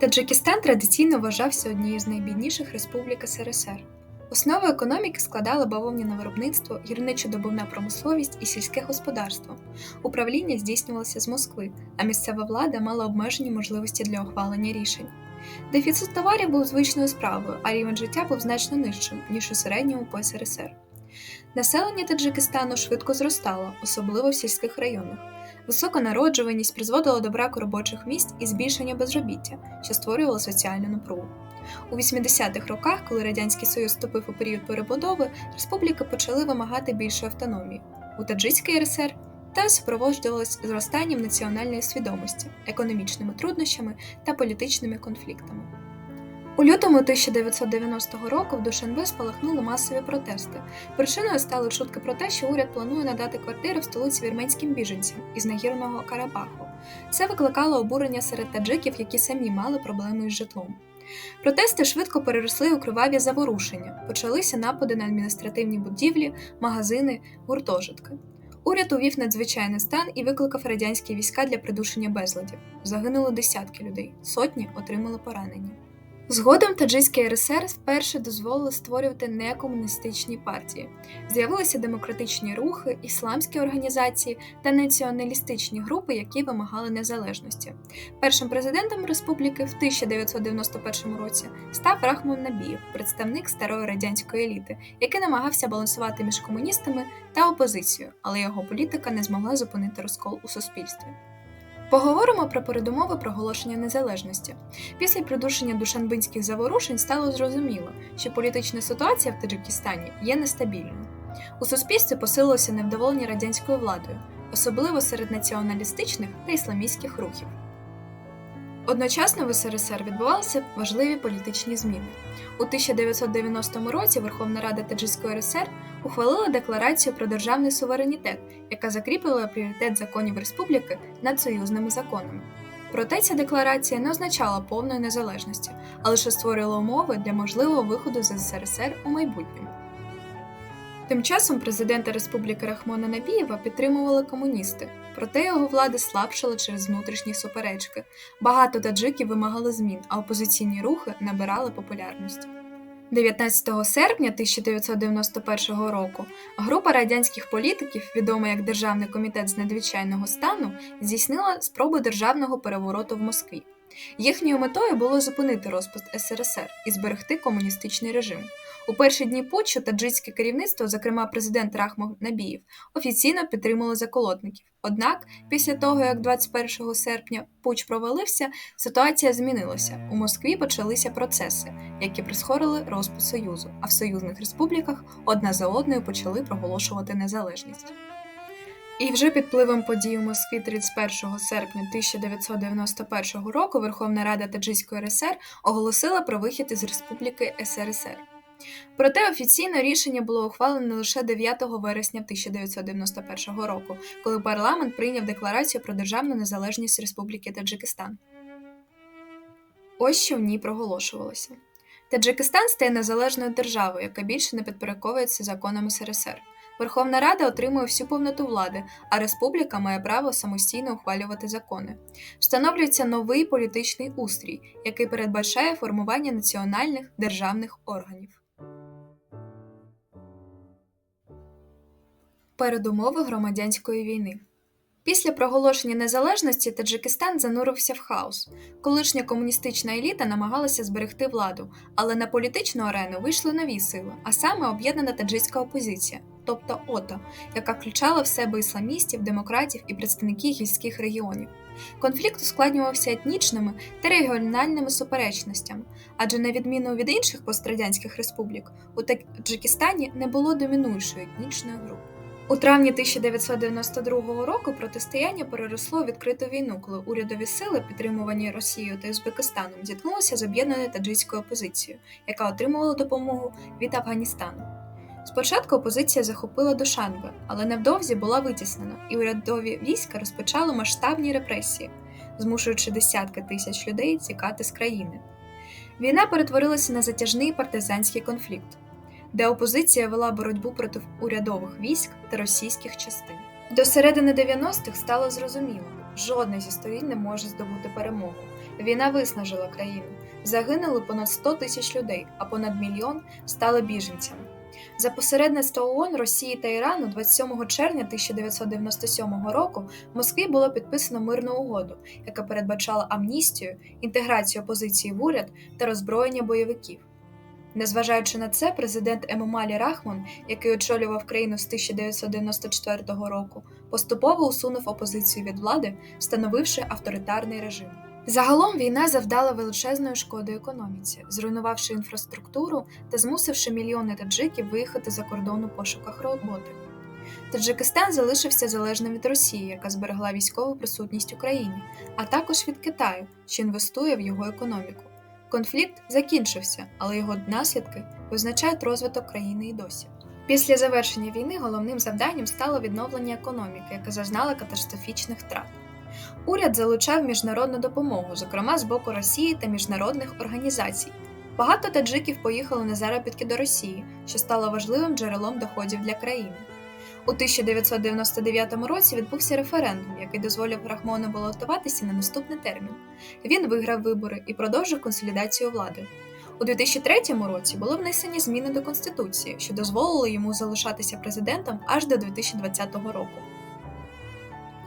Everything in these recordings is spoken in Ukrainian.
Таджикистан традиційно вважався однією з найбідніших республік СРСР. Основу економіки складали бавовняне виробництво, гірничо-добувна промисловість і сільське господарство. Управління здійснювалося з Москви, а місцева влада мала обмежені можливості для ухвалення рішень. Дефіцит товарів був звичною справою, а рівень життя був значно нижчим, ніж у середньому по СРСР. Населення Таджикистану швидко зростало, особливо в сільських районах. Висока народжуваність призводила до браку робочих місць і збільшення безробіття, що створювало соціальну напругу. У 80-х роках, коли Радянський Союз вступив у період перебудови, республіки почали вимагати більшої автономії. У Таджикській РСР та супроводжувалось зростанням національної свідомості, економічними труднощами та політичними конфліктами. У лютому 1990 року в Душанбе спалахнули масові протести. Причиною стали чутки про те, що уряд планує надати квартири в столиці вірменським біженцям із нагірного Карабаху. Це викликало обурення серед таджиків, які самі мали проблеми із житлом. Протести швидко переросли у криваві заворушення. Почалися напади на адміністративні будівлі, магазини, гуртожитки. Уряд увів надзвичайний стан і викликав радянські війська для придушення безладів. Загинуло десятки людей, сотні отримали поранення. Згодом Таджикський РСР вперше дозволили створювати некомуністичні партії. З'явилися демократичні рухи, ісламські організації та націоналістичні групи, які вимагали незалежності. Першим президентом республіки в 1991 році став Рахмон Набієв, представник старої радянської еліти, який намагався балансувати між комуністами та опозицією, але його політика не змогла зупинити розкол у суспільстві. Поговоримо про передумови проголошення незалежності. Після придушення душанбинських заворушень стало зрозуміло, що політична ситуація в Таджикистані є нестабільною. У суспільстві посилилося невдоволення радянською владою, особливо серед націоналістичних та ісламістських рухів. Одночасно в СРСР відбувалися важливі політичні зміни. У 1990 році Верховна Рада Таджикської РСР ухвалила декларацію про державний суверенітет, яка закріпила пріоритет законів республіки над союзними законами. Проте ця декларація не означала повної незалежності, а лише створювала умови для можливого виходу з СРСР у майбутньому. Тим часом президента Республіки Рахмона Набієва підтримували комуністи, проте його влада слабшала через внутрішні суперечки. Багато таджиків вимагали змін, а опозиційні рухи набирали популярності. 19 серпня 1991 року група радянських політиків, відома як Державний комітет з надзвичайного стану, здійснила спробу державного перевороту в Москві. Їхньою метою було зупинити розпуск СРСР і зберегти комуністичний режим. У перші дні путчу таджикське керівництво, зокрема президент Рахмов Набієв, офіційно підтримало заколотників. Однак, після того, як 21 серпня путч провалився, ситуація змінилася. У Москві почалися процеси, які прискорили розпуск Союзу, а в союзних республіках одна за одною почали проголошувати незалежність. І вже під впливом подій у Москві 31 серпня 1991 року Верховна Рада Таджикської РСР оголосила про вихід із Республіки СРСР. Проте офіційне рішення було ухвалене лише 9 вересня 1991 року, коли парламент прийняв декларацію про державну незалежність Республіки Таджикистан. Ось що в ній проголошувалося. Таджикистан стає незалежною державою, яка більше не підпорядковується законам СРСР. Верховна Рада отримує всю повноту влади, а республіка має право самостійно ухвалювати закони. Встановлюється новий політичний устрій, який передбачає формування національних державних органів. Передумови громадянської війни. Після проголошення незалежності Таджикистан занурився в хаос. Колишня комуністична еліта намагалася зберегти владу, але на політичну арену вийшли нові сили, а саме об'єднана таджикська опозиція, тобто ОТА, яка включала в себе ісламістів, демократів і представників гільських регіонів. Конфлікт ускладнювався етнічними та регіональними суперечностями, адже на відміну від інших пострадянських республік, у Таджикистані не було домінуючої етнічної групи. У травні 1992 року протистояння переросло у відкриту війну, коли урядові сили, підтримувані Росією та Узбекистаном, зіткнулися з об'єднаною таджикською опозицією, яка отримувала допомогу від Афганістану. Спочатку опозиція захопила Душанбе, але невдовзі була витіснена, і урядові війська розпочали масштабні репресії, змушуючи десятки тисяч людей тікати з країни. Війна перетворилася на затяжний партизанський конфлікт де опозиція вела боротьбу проти урядових військ та російських частин. До середини 90-х стало зрозуміло, жодна зі сторін не може здобути перемогу. Війна виснажила країну. Загинули понад 100 тисяч людей, а понад мільйон стали біженцями. За посередництва ООН, Росії та Ірану 27 червня 1997 року в Москві було підписано мирну угоду, яка передбачала амністію, інтеграцію опозиції в уряд та роззброєння бойовиків. Незважаючи на це, президент Емомалі Рахмон, який очолював країну з 1994 року, поступово усунув опозицію від влади, встановивши авторитарний режим. Загалом війна завдала величезної шкоди економіці, зруйнувавши інфраструктуру та змусивши мільйони таджиків виїхати за кордон у пошуках роботи. Таджикистан залишився залежним від Росії, яка зберегла військову присутність у країні, а також від Китаю, що інвестує в його економіку. Конфлікт закінчився, але його наслідки визначають розвиток країни і досі. Після завершення війни головним завданням стало відновлення економіки, яка зазнала катастрофічних втрат. Уряд залучав міжнародну допомогу, зокрема з боку Росії та міжнародних організацій. Багато таджиків поїхали на заробітки до Росії, що стало важливим джерелом доходів для країни. У 1999 році відбувся референдум, який дозволив Рахмону балотуватися на наступний термін. Він виграв вибори і продовжив консолідацію влади. У 2003 році були внесені зміни до Конституції, що дозволили йому залишатися президентом аж до 2020 року.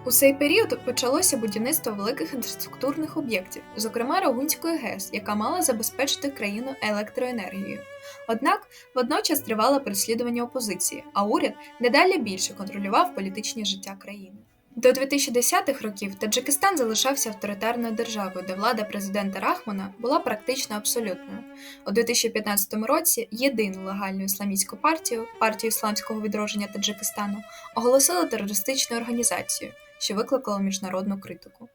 У цей період почалося будівництво великих інфраструктурних об'єктів, зокрема Рогунської ГЕС, яка мала забезпечити країну електроенергією. Однак водночас тривало переслідування опозиції, а уряд недалі більше контролював політичне життя країни. До 2010-х років Таджикистан залишався авторитарною державою, де влада президента Рахмана була практично абсолютною. У 2015 році єдину легальну ісламістську партію, партію ісламського відродження Таджикистану, оголосили терористичною організацією, що викликало міжнародну критику.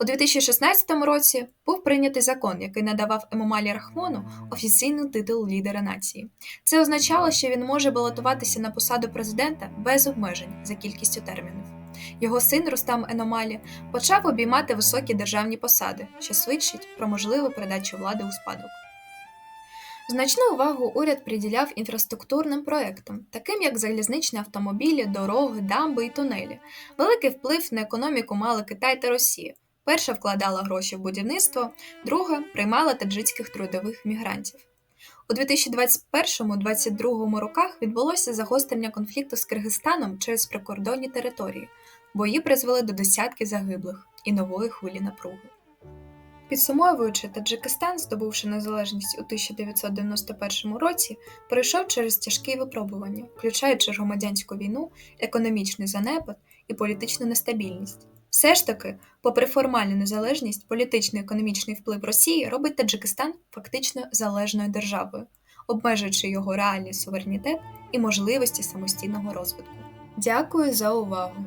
У 2016 році був прийнятий закон, який надавав Емомалі Рахмону офіційний титул лідера нації. Це означало, що він може балотуватися на посаду президента без обмежень за кількістю термінів. Його син Рустам Еномалі почав обіймати високі державні посади, що свідчить про можливу передачу влади у спадок. Значну увагу уряд приділяв інфраструктурним проектам, таким як залізничні автомобілі, дороги, дамби і тунелі. Великий вплив на економіку мали Китай та Росія. Перша вкладала гроші в будівництво, друга приймала таджицьких трудових мігрантів. У 2021-2022 роках відбулося загострення конфлікту з Киргизстаном через прикордонні території. Бої призвели до десятків загиблих і нової хвилі напруги. Підсумовуючи, Таджикистан, здобувши незалежність у 1991 році, пройшов через тяжкі випробування, включаючи громадянську війну, економічний занепад і політичну нестабільність. Все ж таки, попри формальну незалежність, політичний економічний вплив Росії робить Таджикистан фактично залежною державою, обмежуючи його реальний суверенітет і можливості самостійного розвитку. Дякую за увагу!